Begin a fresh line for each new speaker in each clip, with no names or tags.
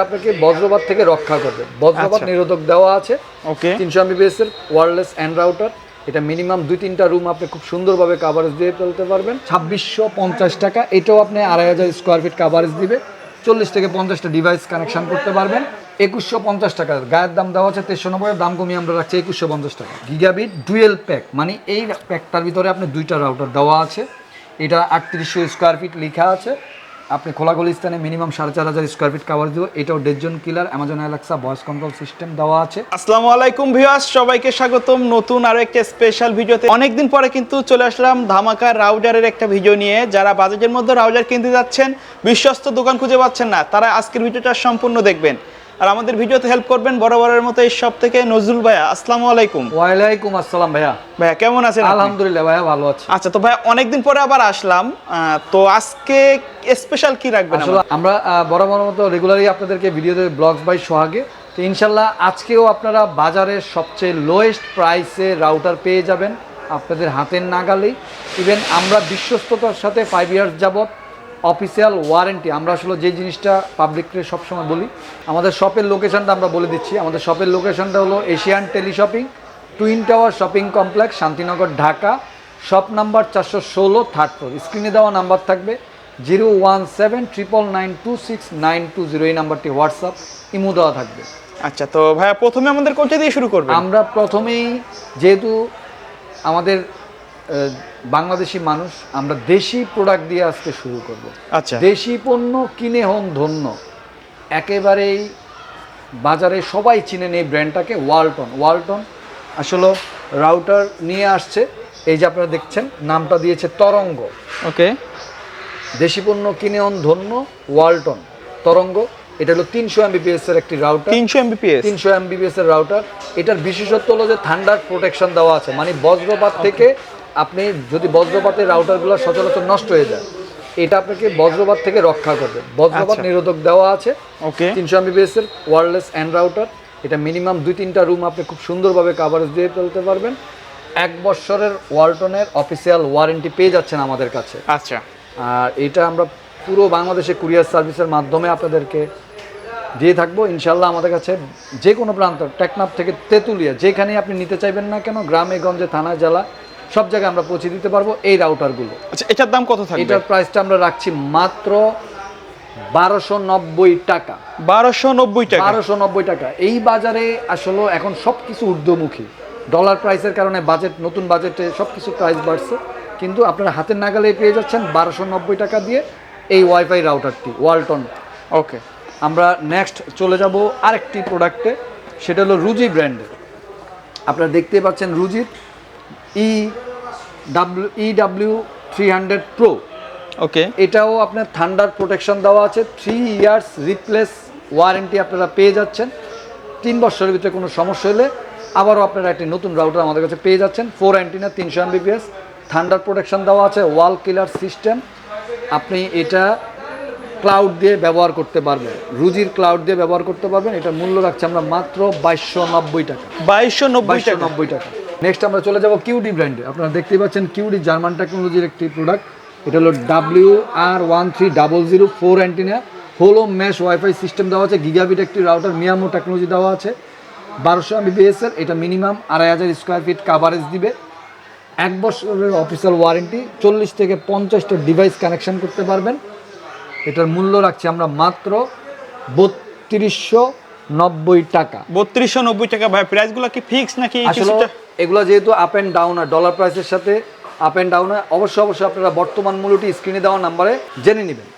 আপনাকে বজ্রপাত থেকে রক্ষা করবে। বজ্রপাত
আচ্ছা।
নিরোধক দেওয়া আছে।
ওকে।
তিনশো এমবিবিএস এর ওয়্যারলেস অ্যান্ড রাউটার এটা মিনিমাম দুই তিনটা রুম আপনি খুব সুন্দরভাবে কাভারেজ দিয়ে ফেলতে পারবেন। ছাব্বিশশো পঞ্চাশ টাকা। এটাও আপনি আড়াই হাজার স্কোয়ার ফিট কাভারেজ দিবে। চল্লিশ থেকে পঞ্চাশটা ডিভাইস কানেকশন করতে পারবেন। একুশশো পঞ্চাশ টাকা। গায়ের দাম দেওয়া আছে তেরোশো নব্বই দাম কমিয়ে আমরা রাখছি একুশশো পঞ্চাশ টাকা। গিগাবিট ডুয়েল প্যাক মানে এই প্যাকটার ভিতরে আপনি দুইটা রাউটার দেওয়া আছে। এটা আটত্রিশশো স্কোয়ার ফিট লেখা আছে। আপনি খোলাখুলি স্থানে মিনিমাম সাড়ে চার হাজার স্কোয়ার ফিট কাভার দিব। এটাও ডেজন কিলার Amazon Alexa voice control system দেওয়া আছে।
আসসালামু আলাইকুম ভিউয়ার্স সবাইকে স্বাগতম নতুন আরও একটা স্পেশাল ভিডিওতে। অনেকদিন পরে কিন্তু চলে আসলাম ধামাকা রাউজারের একটা ভিডিও নিয়ে। যারা বাজেটের মধ্যে রাউজার কিনতে যাচ্ছেন, বিশ্বস্ত দোকান খুঁজে পাচ্ছেন না, তারা আজকের ভিডিওটা সম্পূর্ণ দেখবেন। আর আমাদের ভিডিওতে হেল্প করবেন বরাবরের মতো এই সব থেকে নজরুল ভাইয়া। আসসালামু আলাইকুম।
ওয়ালাইকুম আসসালাম ভাইয়া।
ভাইয়া কেমন আছেন
আলহামদুলিল্লাহ ভাইয়া ভালো আছি।
আচ্ছা তো ভাইয়া অনেকদিন পরে আবার আসলাম। তো আজকে স্পেশাল কি রাখবেন
আমরা আহ, বরাবর মতো রেগুলারই আপনাদেরকে ভিডিওতে ব্লগস বাই সোহাগে। তো ইনশাল্লাহ আজকেও আপনারা বাজারের সবচেয়ে লোয়েস্ট প্রাইসে রাউটার পেয়ে যাবেন। আপনাদের হাতের নাগালেই। ইভেন আমরা বিশ্বস্ততার সাথে ফাইভ ইয়ার্স যাবত অফিসিয়াল ওয়ারেন্টি আমরা আসলে যে জিনিসটা পাবলিককে সবসময় বলি আমাদের শপের লোকেশনটা আমরা বলে দিচ্ছি। আমাদের শপের লোকেশনটা হলো Asian teleshopping twin tower shopping complex Shantinagar Dhaka. Shop number চারশো ষোলো থার্ড ফ্লোর স্ক্রিনে দেওয়া নাম্বার থাকবে zero one seven triple nine two six nine two zero এই নাম্বারটি হোয়াটসঅ্যাপ ইমো দেওয়া থাকবে।
আচ্ছা তো ভাইয়া প্রথমে আমাদের কোনটা দিয়ে শুরু করবেন?
আমরা প্রথমেই যেহেতু আমাদের বাংলাদেশি মানুষ আমরা দেশি প্রোডাক্ট দিয়ে আজকে শুরু করব।
আচ্ছা।
দেশি পণ্য কিনে হন ধন্য একেবারেই বাজারে সবাই চিনেন এই ব্র্যান্ডটাকে ওয়ালটন ওয়ালটন আসলে রাউটার নিয়ে আসছে এই যে আপনারা দেখছেন নামটা দিয়েছে তরঙ্গ।
ওকে।
দেশি পণ্য কিনে হন ধন্য ওয়ালটন তরঙ্গ এটা হলো তিনশো এমবিপিএস এর একটি রাউটার
তিনশো এমবিপিএস
তিনশো এমবিপিএস এর রাউটার এটার বিশেষত্ব হলো যে থান্ডার প্রোটেকশন দেওয়া আছে মানে বজ্রপাত থেকে আপনি যদি বজ্রপাতের রাউটারগুলো সচরাচর নষ্ট হয়ে যায় এটা আপনাকে বজ্রপাত থেকে রক্ষা করবে। বজ্রপাত
আচ্ছা।
নিরোধক দেওয়া আছে
ওকে
তিনশো এমবিপিএস এর ওয়্যারলেস অ্যান্ড রাউটার এটা মিনিমাম দুই তিনটা রুম আপনি খুব সুন্দরভাবে কাভারেজ দিয়ে ফেলতে পারবেন। এক বছরের ওয়ালটনের অফিসিয়াল ওয়ারেন্টি পেয়ে যাচ্ছেন আমাদের কাছে।
আচ্ছা।
আর এটা আমরা পুরো বাংলাদেশে কুরিয়ার সার্ভিসের মাধ্যমে আপনাদেরকে দিয়ে থাকব। ইনশাল্লাহ আমাদের কাছে যে কোনো প্রান্ত টেকনাফ থেকে তেঁতুলিয়া যেখানে আপনি নিতে চাইবেন না কেন গ্রামে গঞ্জে থানা জেলা সব জায়গায় আমরা পৌঁছে দিতে পারব এই রাউটারগুলো
আচ্ছা এটার দাম কত থাকবে?
এটার প্রাইসটা আমরা রাখছি মাত্র বারোশো নব্বই টাকা।
বারোশো নব্বই টাকা।
বারোশো নব্বই টাকা। এই বাজারে আসলে এখন সব কিছু ঊর্ধ্বমুখী। ডলার প্রাইসের কারণে বাজেট নতুন বাজেটে সব কিছু প্রাইস বাড়ছে। কিন্তু আপনারা হাতের নাগালে পেয়ে যাচ্ছেন বারোশো নব্বই টাকা দিয়ে এই ওয়াইফাই রাউটারটি ওয়ালটন
ওকে
আমরা নেক্সট চলে যাব আরেকটি প্রোডাক্টে সেটা হলো রুজি ব্র্যান্ডের আপনারা দেখতে পাচ্ছেন রুজির E W E W three hundred pro
okay
এটাও আপনার থান্ডার প্রোটেকশন দেওয়া আছে। থ্রি ইয়ার্স রিপ্লেস ওয়ারেন্টি আপনারা পেয়ে যাচ্ছেন। তিন বছরের ভিতরে কোনো সমস্যা হলে আবারও আপনারা একটি নতুন রাউটার আমাদের কাছে পেয়ে যাচ্ছেন। ফোর অ্যান্টিনা তিনশো এমবিপিএস থান্ডার প্রোটেকশন দেওয়া আছে ওয়াল কিলার সিস্টেম আপনি এটা ক্লাউড দিয়ে ব্যবহার করতে পারবেন। রুজির ক্লাউড দিয়ে ব্যবহার করতে পারবেন। এটার মূল্য রাখছে আমরা মাত্র বাইশশো নব্বই টাকা।
বাইশশো নব্বই
নব্বই টাকা। নেক্সট আমরা চলে যাব কিউডি ব্র্যান্ডে আপনারা দেখতেই পাচ্ছেন কিউডি জার্মান টেকনোলজির একটি প্রোডাক্ট এটা হলো W R one three double zero four antenna হোলো ম্যাশ ওয়াইফাই সিস্টেম দেওয়া আছে। গিগাবিট একটি রাউটার মিয়ামো টেকনোলজি দেওয়া আছে। বারোশো এমবিবিএস এর। এটা মিনিমাম আড়াই হাজার স্কোয়ার ফিট কাভারেজ দিবে। এক বছরের অফিসিয়াল ওয়ারেন্টি চল্লিশ থেকে পঞ্চাশটা ডিভাইস কানেকশন করতে পারবেন। এটার মূল্য রাখছি আমরা মাত্র বত্রিশশো নব্বই টাকা।
বত্রিশশো নব্বই টাকা ভাই। প্রাইসগুলো কি ফিক্স নাকি
এগুলো যেহেতু আপ অ্যান্ড ডাউন আর ডলার প্রাইসের সাথে আপ অ্যান্ড ডাউন হয় অবশ্যই অবশ্যই আপনারা বর্তমান মূল্যটি স্ক্রিনে দেওয়া নাম্বারে জেনে নেবেন।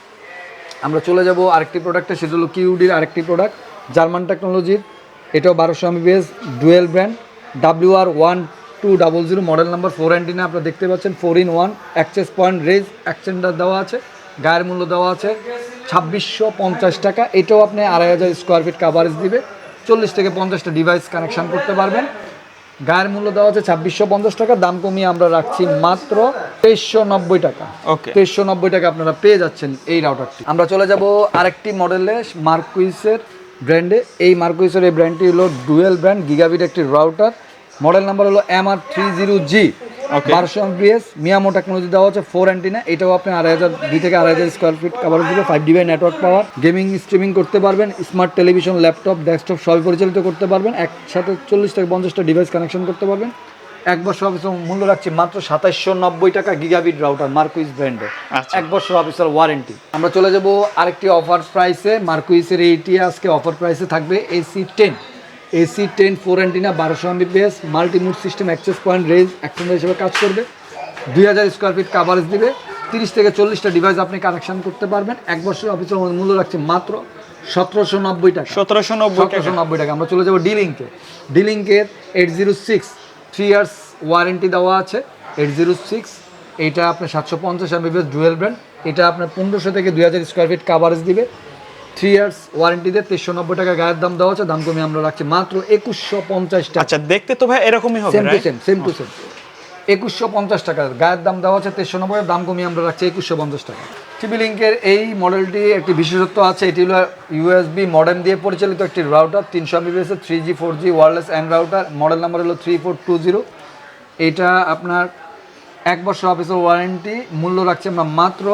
আমরা চলে যাব আরেকটি প্রোডাক্টে সেটা হলো কিউডির আরেকটি প্রোডাক্ট জার্মান টেকনোলজির এটাও বারোশো Mbps dual band W R one two double zero model number four antenna আপনারা দেখতে পাচ্ছেন four in one access point range extender দেওয়া আছে, গায়ের মূল্য দেওয়া আছে, ছাব্বিশশো পঞ্চাশ টাকা। এটাও আপনি আড়াই হাজার স্কোয়ার ফিট কাভারেজ দিবে, চল্লিশ থেকে পঞ্চাশটা ডিভাইস কানেকশন করতে পারবেন। গায়ের মূল্য দেওয়া হচ্ছে ছাব্বিশশো পঞ্চাশ টাকা। দাম কমিয়ে আমরা রাখছি মাত্র তেইশশো নব্বই টাকা।
ওকে।
তেইশশো নব্বই টাকা আপনারা পেয়ে যাচ্ছেন এই রাউটারটি আমরা চলে যাব আরেকটি মডেলে মার্কুইসের ব্র্যান্ডে এই মার্কুইসের এই ব্র্যান্ডটি হলো ডুয়েল ব্র্যান্ড গিগাবিট একটি রাউটার মডেল নাম্বার হলো M R three zero G. বারোশো এমপিএস মিয়ামো টেকনোলজি দেওয়া হচ্ছে ফোর অ্যান্টিনা এটাও আপনি আড়াই হাজার দুই থেকে আড়াই হাজার স্কোয়ার ফিট কাভারেজ দিবে five dBi network power gaming streaming করতে পারবেন স্মার্ট টেলিভিশন ল্যাপটপ ডেস্কটপ সবই পরিচালিত করতে পারবেন একসাথে চল্লিশ থেকে পঞ্চাশটা ডিভাইস কানেকশন করতে পারবেন। এক বছর অফিসের মূল্য রাখছি মাত্র সাতাইশশো নব্বই টাকা গিগাবিট রাউটার মার্কুইস ব্র্যান্ডের। এক বছর অফিসার ওয়ারেন্টি আমরা চলে যাব আরেকটি অফার প্রাইসে মার্কুইসের এইটি আজকে অফার প্রাইসে থাকবে AC ten AC ten four antenna বারোশো Mbps multimode system access point range extender হিসেবে কাজ করবে। দুই হাজার স্কোয়ার ফিট কাভারেজ দিবে। তিরিশ থেকে চল্লিশটা ডিভাইস আপনি কানেকশন করতে পারবেন। এক বছর অফিসের মূল্য রাখছে মাত্র সতেরোশো নব্বই টাকা।
সতেরোশো নব্বই
সতেরোশো নব্বই টাকা। আমরা চলে যাব ডিলিংকে ডিলিংকের eight zero six three years warranty দেওয়া আছে। এইট জিরো সিক্স এইটা আপনার সাতশো পঞ্চাশ এমবিপিএস ডুয়েল ব্র্যান্ড এটা আপনার পনেরোশো থেকে দুই হাজার স্কোয়ার ফিট কাভারেজ দিবে। থ্রি ইয়ার্স ওয়ারেন্টিতে তেইশশো নব্বই টাকা গায়ের দাম দেওয়া আছে দাম কমিয়ে আমরা রাখছি মাত্র একুশশো পঞ্চাশ টাকা।
আচ্ছা দেখতে তো ভাই এরকমই হবে
same to same same to same একুশশো পঞ্চাশ টাকা গায়ের দাম দেওয়া আছে তেইশশো নব্বই দাম কমিয়ে আমরা রাখছি একুশশো পঞ্চাশ টাকা। টিভি লিঙ্কের এই মডেলটি একটি বিশেষত্ব আছে এটি হলো ইউএসবি মডেম দিয়ে পরিচালিত একটি রাউটার তিনশো Mbps three G four G wireless and router model number হলো থ্রি ফোর টু জিরো এটা আপনার এক বছর অফিসের ওয়ারেন্টি মূল্য রাখছি আমরা মাত্র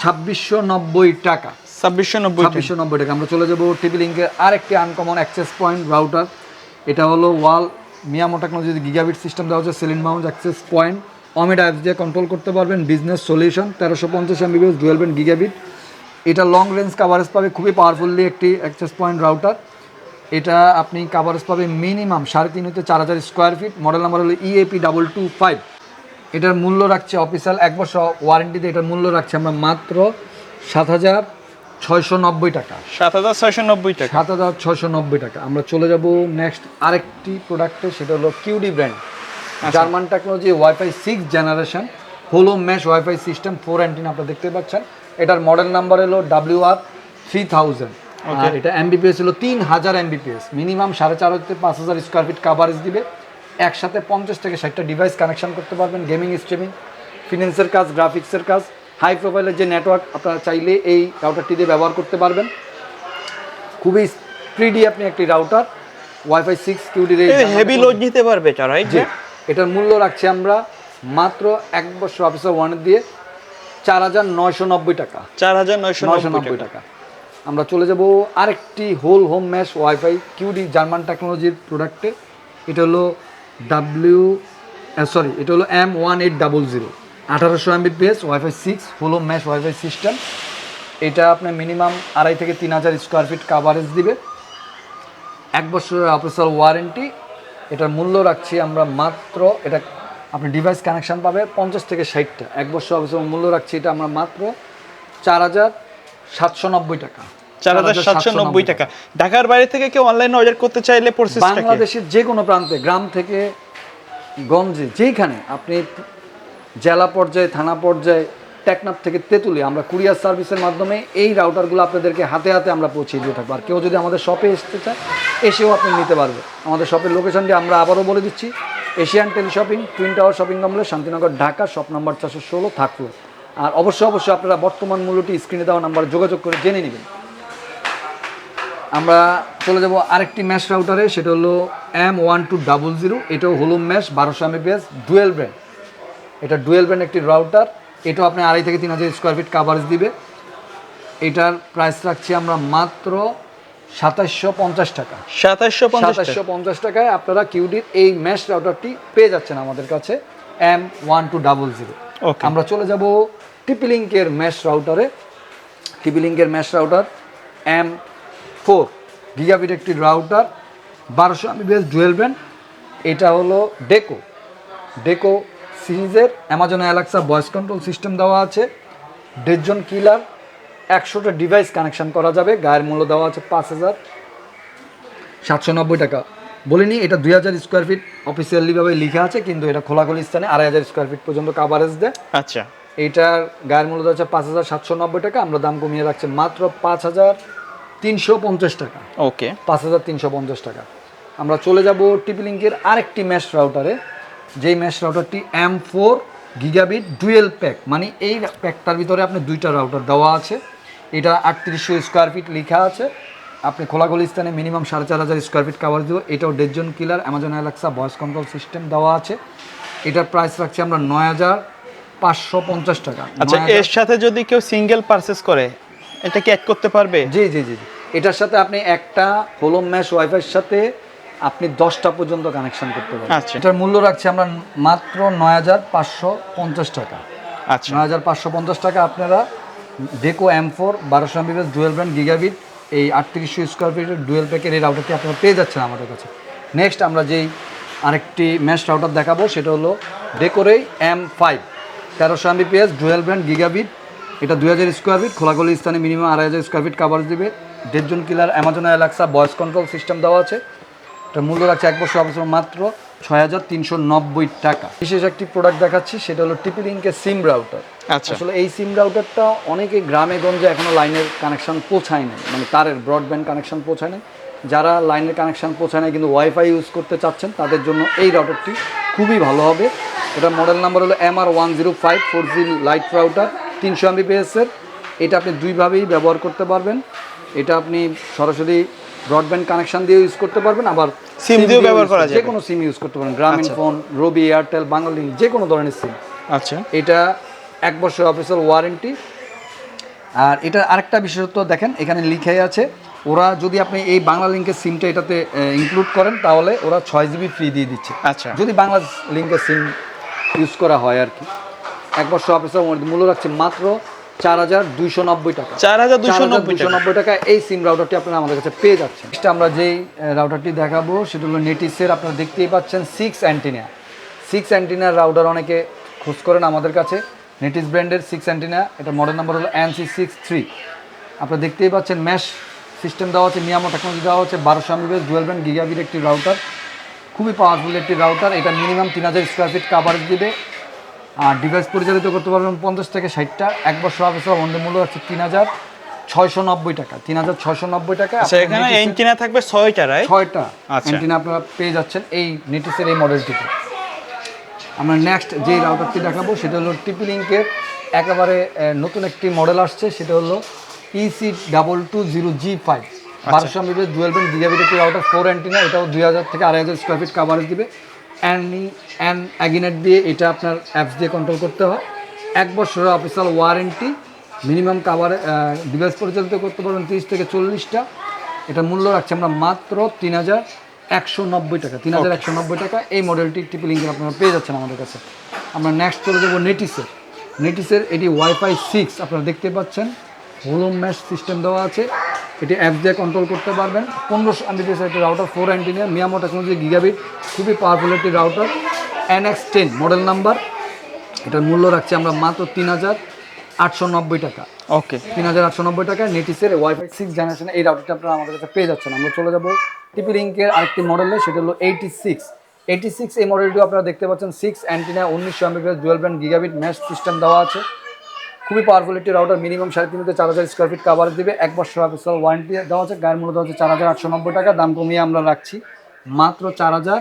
ছাব্বিশশো নব্বই টাকা।
ছাব্বিশশো নব্বই।
ছাব্বিশশো নব্বই টাকা। আমরা চলে যাব টিভি লিঙ্কের আরেকটি আনকমন অ্যাক্সেস পয়েন্ট রাউটার এটা হলো wall MIMO technology gigabit system দেওয়া হচ্ছে ceiling mount access point Omada apps দিয়ে কন্ট্রোল করতে পারবেন বিজনেস সলিউশন তেরোশো পঞ্চাশ এমবিবিএস ডুয়েল ব্যান্ড গিগাবিট এটা লং রেঞ্জ কাভারেজ পাবে খুবই পাওয়ারফুললি একটি অ্যাক্সেস পয়েন্ট রাউটার এটা আপনি কাভারেজ পাবে মিনিমাম সাড়ে তিন হতে চার হাজার স্কোয়ার ফিট মডেল নাম্বার হলো ইএপি ডাবল টু ফাইভ এটার মূল্য রাখছে অফিসিয়াল এক বছর ওয়ারেন্টিতে এটার মূল্য রাখছে আমরা মাত্র সাত হাজার ছয়শো নব্বই টাকা।
সাত হাজার ছয়শো নব্বই টাকা।
সাত হাজার ছয়শো নব্বই টাকা। আমরা চলে যাব নেক্সট আরেকটি প্রোডাক্টে সেটা হলো Cudy brand German technology WiFi six generation হোলো mesh WiFi system four antenna আপনারা দেখতে পাচ্ছেন। এটার মডেল নাম্বার হলো ডাব্লিউ আর থ্রি থাউজেন্ড আর এটা এমবিপিএস হলো তিন হাজার এমবিপিএস মিনিমাম সাড়ে চার হতে পাঁচ হাজার স্কোয়ার ফিট কাভারেজ দিবে। একসাথে পঞ্চাশ থেকে ষাটটা ডিভাইস কানেকশন করতে পারবেন গেমিং স্ট্রিমিং ফিনান্সের কাজ গ্রাফিক্সের কাজ হাই প্রোফাইলের যে নেটওয়ার্ক আপনারা চাইলে এই রাউটারটি দিয়ে ব্যবহার করতে পারবেন। খুবই স্পিডি আপনি একটি রাউটার ওয়াইফাই সিক্স কিউডির
হেভি লোড নিতে পারবে
জি এটার মূল্য রাখছি আমরা মাত্র এক বছর অফিসার ওয়ানের দিয়ে চার হাজার নয়শো নব্বই টাকা।
চার হাজার নয়শো নব্বই
টাকা। আমরা চলে যাব আরেকটি whole home mesh WiFi Cudy German টেকনোলজির প্রোডাক্টে এটা হলো ডাব্লিউ সরি এটা হলো M one eight double zero আঠারোশো M Mbps WiFi six whole mesh WiFi system এটা আপনার মিনিমাম আড়াই থেকে তিন হাজার স্কোয়ার ফিট কাভারেজ দিবে। এক বছরের অফিসিয়াল ওয়ারেন্টি এটার মূল্য রাখছি আমরা মাত্র, এটা আপনি ডিভাইস কানেকশান পাবে পঞ্চাশ থেকে ষাটটা। এক বছর অফিসিয়াল মূল্য রাখছি এটা আমরা মাত্র চার হাজার সাতশো নব্বই টাকা।
চার হাজার সাতশো নব্বই টাকা। ঢাকার বাইরে থেকে কেউ অনলাইনে অর্ডার করতে চাইলে প্রসেসটা
বাংলাদেশের যে কোনো প্রান্তে গ্রাম থেকে গঞ্জে যেইখানে আপনি জেলা পর্যায়ে থানা পর্যায়ে টেকনাফ থেকে তেঁতুলি আমরা কুরিয়ার সার্ভিসের মাধ্যমে এই রাউটারগুলো আপনাদেরকে হাতে হাতে আমরা পৌঁছে দিয়ে থাকব। আর কেউ যদি আমাদের শপে আসতে চায় এসেও আপনি নিতে পারবে আমাদের শপের লোকেশনটি আমরা আবারও বলে দিচ্ছি। Asian tele shopping twin tower shopping complex Shantinagar Dhaka shop number চারশো ষোলো থাকল আর অবশ্যই অবশ্যই আপনারা বর্তমান মূল্যটি স্ক্রিনে দেওয়া নাম্বারে যোগাযোগ করে জেনে নেবেন। আমরা চলে যাব আরেকটি ম্যাশ রাউটারে সেটা হলো M one two double zero এটাও হলো ম্যাশ বারোশো এমবিপিএস ডুয়েল ব্র্যান্ড এটা ডুয়েল ব্র্যান্ড একটি রাউটার এটাও আপনি আড়াই থেকে তিন হাজার স্কোয়ার ফিট কাভারেজ দিবে। এটার প্রাইস রাখছি আমরা মাত্র সাতাশশো পঞ্চাশ টাকা।
সাতাশশো।
সাতাশশো পঞ্চাশ টাকায় আপনারা কিউডির এই ম্যাশ রাউটারটি পেয়ে যাচ্ছেন আমাদের কাছে M one two double zero. আমরা চলে যাব টিপিলিঙ্কের ম্যাশ রাউটারে টিপিলিঙ্কের mesh router M four gigabit একটি রাউটার বারোশো এমবিএস ডুয়েল ব্যান্ড এটা হলো ডেকো। ডেকো সিরিজের Amazon Alexa voice control system দেওয়া আছে দেড়জন কিলার একশোটা ডিভাইস কানেকশন করা যাবে গায়ের মূল্য দেওয়া আছে পাঁচ হাজার সাতশো নব্বই টাকা। বলিনি এটা দুই হাজার স্কোয়ার ফিট অফিসিয়ালিভাবে লিখা আছে কিন্তু এটা খোলাখুলি স্থানে আড়াই হাজার স্কোয়ার ফিট পর্যন্ত কাভারেজ দেয়।
আচ্ছা।
এইটার গায়ের মূল্য দেওয়া হচ্ছে পাঁচ হাজার সাতশো নব্বই টাকা আমরা দাম কমিয়ে রাখছি মাত্র পাঁচ হাজার তিনশো পঞ্চাশ টাকা।
ওকে।
পাঁচ হাজার তিনশো পঞ্চাশ টাকা। আমরা চলে যাব টিপিলিঙ্কের আরেকটি ম্যাশ রাউটারে যেই mesh রাউটারটি M four gigabit dual pack মানে এই প্যাকটার ভিতরে আপনি দুইটা রাউটার দেওয়া আছে। এটা আটত্রিশশো স্কোয়ার ফিট লেখা আছে। আপনি খোলাখুলি স্থানে মিনিমাম সাড়ে চার হাজার স্কোয়ার ফিট কাভার দেবো। এটাও দেড়জন কিলার Amazon Alexa voice control system দেওয়া আছে। এটার প্রাইস রাখছি আমরা নয় হাজার পাঁচশো পঞ্চাশ টাকা।
আচ্ছা এর সাথে যদি কেউ সিঙ্গেল পারচেস করে এটা কি অ্যাড করতে পারবে?
জি জি জি। এটার সাথে আপনি একটা হোলোম ম্যাশ ওয়াইফাইয়ের সাথে আপনি দশটা পর্যন্ত কানেকশন করতে পারবেন।
আচ্ছা।
এটার মূল্য রাখছি আমরা মাত্র নয় হাজার পাঁচশো পঞ্চাশ টাকা।
আচ্ছা।
নয় হাজার পাঁচশো পঞ্চাশ টাকা আপনারা ডেকো এম ফোর বারোশো এমবিএস ডুয়েল ব্র্যান্ড গিগাবিট এই আটত্রিশশো স্কোয়ার ফিটের ডুয়েল প্যাকের এই রাউটারটি আপনারা পেয়ে যাচ্ছেন আমাদের কাছে? নেক্সট আমরা যেই আরেকটি ম্যাশ রাউটার দেখাবো সেটা হলো ডেকোরেই এম ফাইভ তেরোশো এমবিপিএস ডুয়েল ব্র্যান্ড গিগাবিট এটা দুই হাজার স্কোয়ার ফিট খোলাখুলি স্থানে মিনিমাম আড়াই হাজার স্কোয়ার ফিট কাভারেজ দেবে। দেড়জন কিলার Amazon Alexa voice control system দেওয়া আছে। এটার মূল্য রাখছে এক বছর অবসর মাত্র ছয় হাজার তিনশো নব্বই টাকা। বিশেষ একটি প্রোডাক্ট দেখাচ্ছি সেটা হলো টিপি লিঙ্কের সিম রাউটার
আচ্ছা।
আসলে এই সিম রাউটারটা অনেকে গ্রামে গঞ্জে এখনও লাইনের কানেকশন পৌঁছায় নাই মানে তারের ব্রডব্যান্ড কানেকশন পৌঁছায় নাই। যারা লাইনের কানেকশন পৌঁছায় নাই কিন্তু ওয়াইফাই ইউজ করতে চাচ্ছেন তাদের জন্য এই রাউটারটি খুবই ভালো হবে। এটা মডেল নাম্বার হলো M R one zero five four G lite router তিনশো এমবিপিএসের এটা আপনি দুইভাবেই ব্যবহার করতে পারবেন। এটা আপনি সরাসরি ব্রডব্যান্ড কানেকশন দিয়ে ইউজ করতে পারবেন আবার
সিম দিয়েও ব্যবহার করা
যে কোনো সিম ইউজ করতে পারেন। গ্রামীণ ফোন রবি এয়ারটেল বাংলালিং যে কোনো ধরনের সিম
আচ্ছা।
এটা এক বছর অফিসিয়াল ওয়ারেন্টি আর এটা আরেকটা বিশেষত্ব দেখেন এখানে লিখাই আছে ওরা যদি আপনি এই বাংলা লিঙ্কের সিমটা এটাতে ইনক্লুড করেন তাহলে ওরা ছয় জিবি ফ্রি দিয়ে দিচ্ছে।
আচ্ছা।
যদি বাংলা লিঙ্কের সিম ইউজ করা হয় আর কি। এক বছর অফিসিয়াল মূল্য রাখছে মাত্র চার হাজার দুইশো নব্বই টাকা।
চার হাজার নব্বই
দুশো নব্বই টাকা এই সিম রাউটারটি আপনারা আমাদের কাছে পেয়ে যাচ্ছেন। Next আমরা যেই রাউটারটি দেখাবো সেটা হলো নেটিসের আপনারা দেখতেই পাচ্ছেন সিক্স অ্যান্টিনা সিক্স অ্যান্টিনার রাউটার অনেকে খোঁজ করেন আমাদের কাছে। নেটিস ব্র্যান্ডের সিক্স অ্যান্টিনা এটা মডেল নাম্বার হলো এনসি সিক্স থ্রি আপনারা দেখতেই পাচ্ছেন ম্যাশ সিস্টেম দেওয়া হচ্ছে মিয়ামো টেকনোলজি দেওয়া হচ্ছে বারোশো এমবিএস ডুয়েল ব্র্যান্ড গিগাবির একটি রাউটার খুবই পাওয়ারফুল একটি রাউটার এটা মিনিমাম তিন হাজার স্কোয়ার ফিট কাভারেজ দিবে। ডিভাইস পরিচালিত করতে পারবেন পঞ্চাশ থেকে ষাটটা। এক বছর অবসর বন্ধের মূল্য হচ্ছে তিন হাজার ছয়শো নব্বই টাকা। তিন হাজার ছয়শো নব্বই টাকা।
আচ্ছা এখানে এন্টিনা থাকবে ছয়টা রাইট
ছয়টা।
আচ্ছা।
অ্যান্টিনা আপনারা পেয়ে যাচ্ছেন এই নেটিসের এই মডেলটিতে আমরা নেক্সট যে রাউটারটি দেখাবো সেটা হলো টিপি লিঙ্কের একেবারে নতুন একটি মডেল আসছে সেটা হলো EC double two zero G five বারোশো এমবিএস ডুয়েল ব্যান্ড গিগাবিট একটি রাউটার ফোর অ্যান্টিনা এটাও দুই হাজার থেকে আড়াই হাজার স্কোয়ার ফিট কাভারেজ দিবে। অ্যানি অ্যান অ্যাগিনেট দিয়ে এটা আপনার অ্যাপস দিয়ে কন্ট্রোল করতে হয়। এক বছরের official warranty minimum cover device পরিচালিত করতে পারবেন তিরিশ থেকে চল্লিশটা। এটা মূল্য রাখছি আমরা মাত্র তিন হাজার একশো নব্বই টাকা তিন হাজার একশো নব্বই টাকা। এই মডেলটি টিপি লিঙ্কের আপনারা পেয়ে যাচ্ছেন আমাদের কাছে। আমরা নেক্সট চলে যাব নেটিসের নেটিসের এটি ওয়াইফাই সিক্স আপনারা দেখতে পাচ্ছেন। হোলোম ম্যাশ সিস্টেম দেওয়া আছে। এটি অ্যাপ দিয়ে কন্ট্রোল করতে পারবেন। পনেরোশো এমবিপিএস একটি router four antenna MIMO technology gigabit খুবই পাওয়ারফুল একটি router NX ten model number এটার মূল্য রাখছি আমরা মাত্র তিন হাজার আটশো নব্বই টাকা।
ওকে
তিন হাজার আটশো নব্বই টাকায় নেটিসের ওয়াইফাই সিক্স জেনারেশন এই রাউটারটা আপনারা আমাদের কাছে পেয়ে যাচ্ছেন। আমরা চলে যাব টিপি লিঙ্কের আরেকটি মডেলে সেটা হলো এইটি সিক্স এইটি সিক্স এই মডেলটিও আপনারা দেখতে পাচ্ছেন সিক্স অ্যান্টিনা উনিশশো Mbps dual band gigabit mesh system দেওয়া আছে। খুবই পাওয়ারফুল একটি রাউটার মিনিমাম সাড়ে তিন থেকে চার হাজার স্কোয়ার ফিট কাভার দেবে। এক বছর অফিসিয়াল ওয়ারেন্টি দেওয়া আছে গায়ের মূল্য দেওয়া হচ্ছে চার হাজার আটশো নব্বই টাকা দাম কমিয়ে আমরা রাখছি মাত্র চার হাজার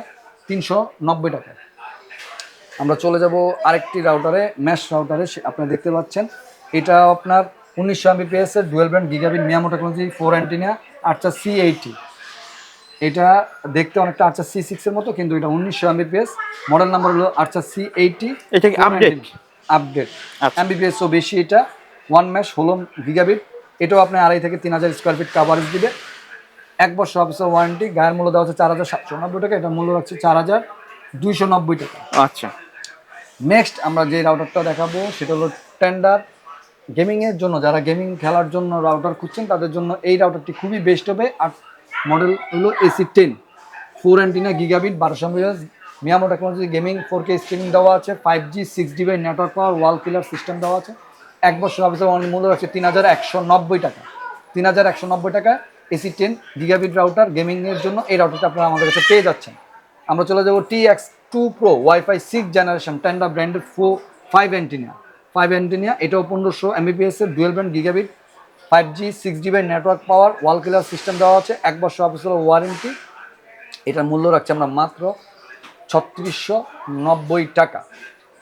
তিনশো নব্বই টাকা। আমরা চলে যাব আরেকটি রাউটারে ম্যাশ রাউটারে আপনারা দেখতে পাচ্ছেন। এটা আপনার উনিশশো এমবিপিএস এর dual brand gigabit MIMO technology four antenna আচ্ছা সি এইটি এটা দেখতে অনেকটা আচ্ছা সি সিক্সের মতো কিন্তু এটা উনিশশো এমবিপিএস মডেল নাম্বার হলো আচ্ছা সি এইটি
এটা?
আপডেট
আচ্ছা।
এমবিপিএস ও বেশি এটা। ওয়ান ম্যাশ হোলোম গিগাবিট এটাও আপনি আড়াই থেকে তিন হাজার স্কোয়ার ফিট কাভারেজ দিবে। এক বছর অফিসের ওয়ারেন্টি গায়ের মূল্য দেওয়া হচ্ছে চার হাজার সাতশো নব্বই টাকা এটার মূল্য হচ্ছে চার হাজার দুইশো নব্বই টাকা।
আচ্ছা।
নেক্সট আমরা যে রাউটারটা দেখাবো সেটা হলো টেন্ডার গেমিংয়ের জন্য। যারা গেমিং খেলার জন্য রাউটার খুঁজছেন তাদের জন্য এই রাউটারটি খুবই বেস্ট হবে। আর মডেল হলো AC ten four antenna gigabit বারোশো MIMO technology gaming four K screening দেওয়া আছে five G six GB network power wall killer system দেওয়া আছে। এক বছর অফিসের অনলি মূল্য আছে তিন হাজার একশো নব্বই টাকা। তিন হাজার একশো নব্বই টাকা এসি টেন গিগাবিট রাউটার গেমিংয়ের জন্য এই রাউটারটা আপনারা আমাদের কাছে পেয়ে যাচ্ছেন। আমরা চলে যাব T X two pro WiFi six generation Tenda branded ফো ফাইভ অ্যান্টিনিয়া ফাইভ অ্যান্টিনিয়া এটাও পনেরোশো এমবিপিএস এর dual band gigabit five G six GB network power wall killer system দেওয়া আছে। এক বছর অফিসিয়াল ওয়ারেন্টি এটার মূল্য রাখছি আমরা মাত্র ছত্রিশশো নব্বই টাকা।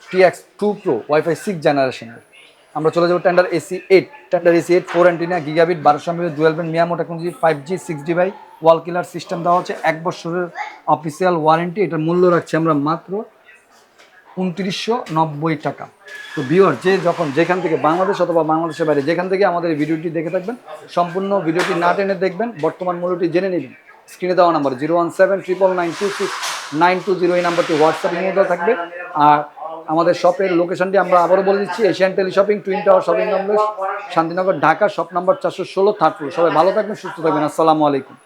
T X two pro WiFi six জেনারেশনের আমরা চলে যাব টেন্ডার AC eight tender AC eight four antenna gigabit বারোশো MB dual band MIMO technology five G six GB wall killer system দেওয়া হচ্ছে। এক বছরের অফিসিয়াল ওয়ারেন্টি এটার মূল্য রাখছি আমরা মাত্র উনত্রিশশো নব্বই টাকা। তো ভিওর যে যখন যেখান থেকে বাংলাদেশ অথবা বাংলাদেশের বাইরে যেখান থেকে আমাদের ভিডিওটি দেখে থাকবেন, সম্পূর্ণ ভিডিওটি না টেনে দেখবেন, বর্তমান মূল্যটি জেনে নেবেন। স্ক্রিনে দেওয়া number zero one seven triple nine two six nine two zero এই নাম্বারটি হোয়াটসঅ্যাপ দেওয়া থাকবে। আর আমাদের শপের লোকেশনটি আমরা আবারও বলে দিচ্ছি Asian tele shopping twin tower shopping complex Shantinagar Dhaka shop number চারশো ষোলো, থার্ড ফ্লোর সবাই ভালো থাকবেন, সুস্থ থাকবেন। আসসালামু আলাইকুম।